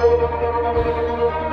மல்லிகையே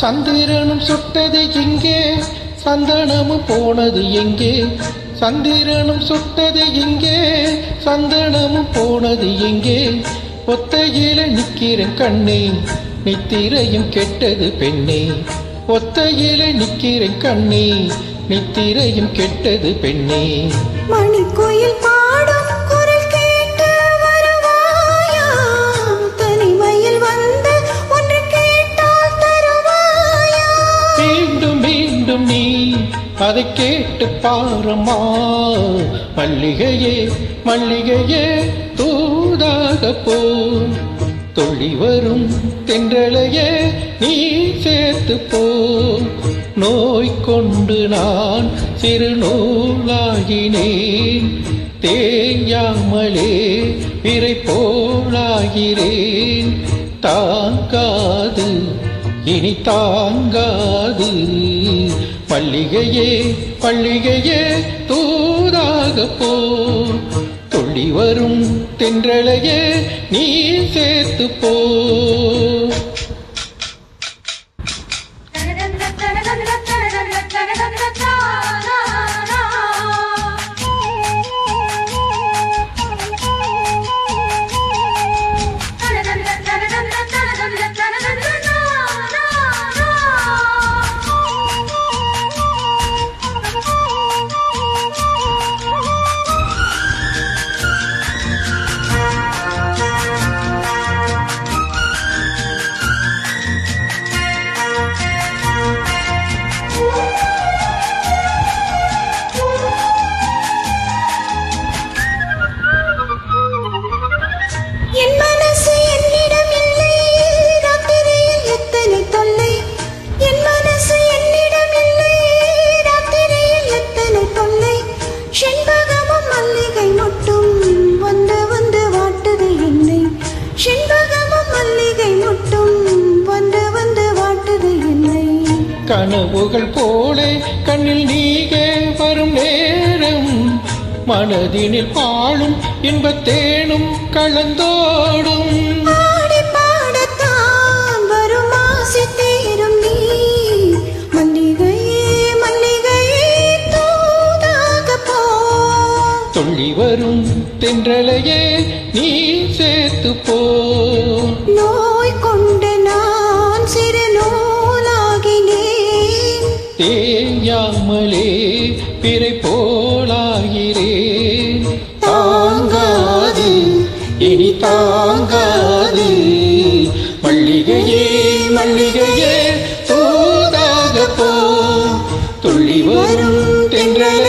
சந்திரனும் சுட்டது எங்கே சந்தனமும் போனது எங்கே. சந்திரனும் சுட்டது எங்கே சந்தனமும் போனது எங்கே. ஒத்தையில நிற்கிற கண்ணே. நித்திரையும் கெட்டது பெண்ணே. ஒத்தையில நிற்கிற கண்ணே. நித்திரையும் கெட்டது பெண்ணே. மணிக்குயில் கோயில் அதை கேட்டு பாரம்மா மல்லிகையே மல்லிகையே தூதாக போ. தொழி வரும் தென்றலையே நீ சேர்த்து போ. நோய் கொண்டு நான் சிறு நூலாகினேன். தேயாமலே விரை போலாகிறேன். தாங்காது இனி தாங்காது. பள்ளிகையே பள்ளிகையே தூதாக போ. துள்ளி வரும் தென்றலையே நீ சேர்த்து போ. கனவுகள் போலே கண்ணில் நீகே வரும் நேரம். மனதினில் பாழும் இன்பத்தேனும் கலந்தோடும். துள்ளி வரும் தென்றலையே நீ சேர்த்து போ. தாங்காமலே பிறை போலாகிறேன் தாங்காது இனி தாங்காது. மல்லிகையே மல்லிகையே தூதாக போ. துள்ளி வரும் தென்றலே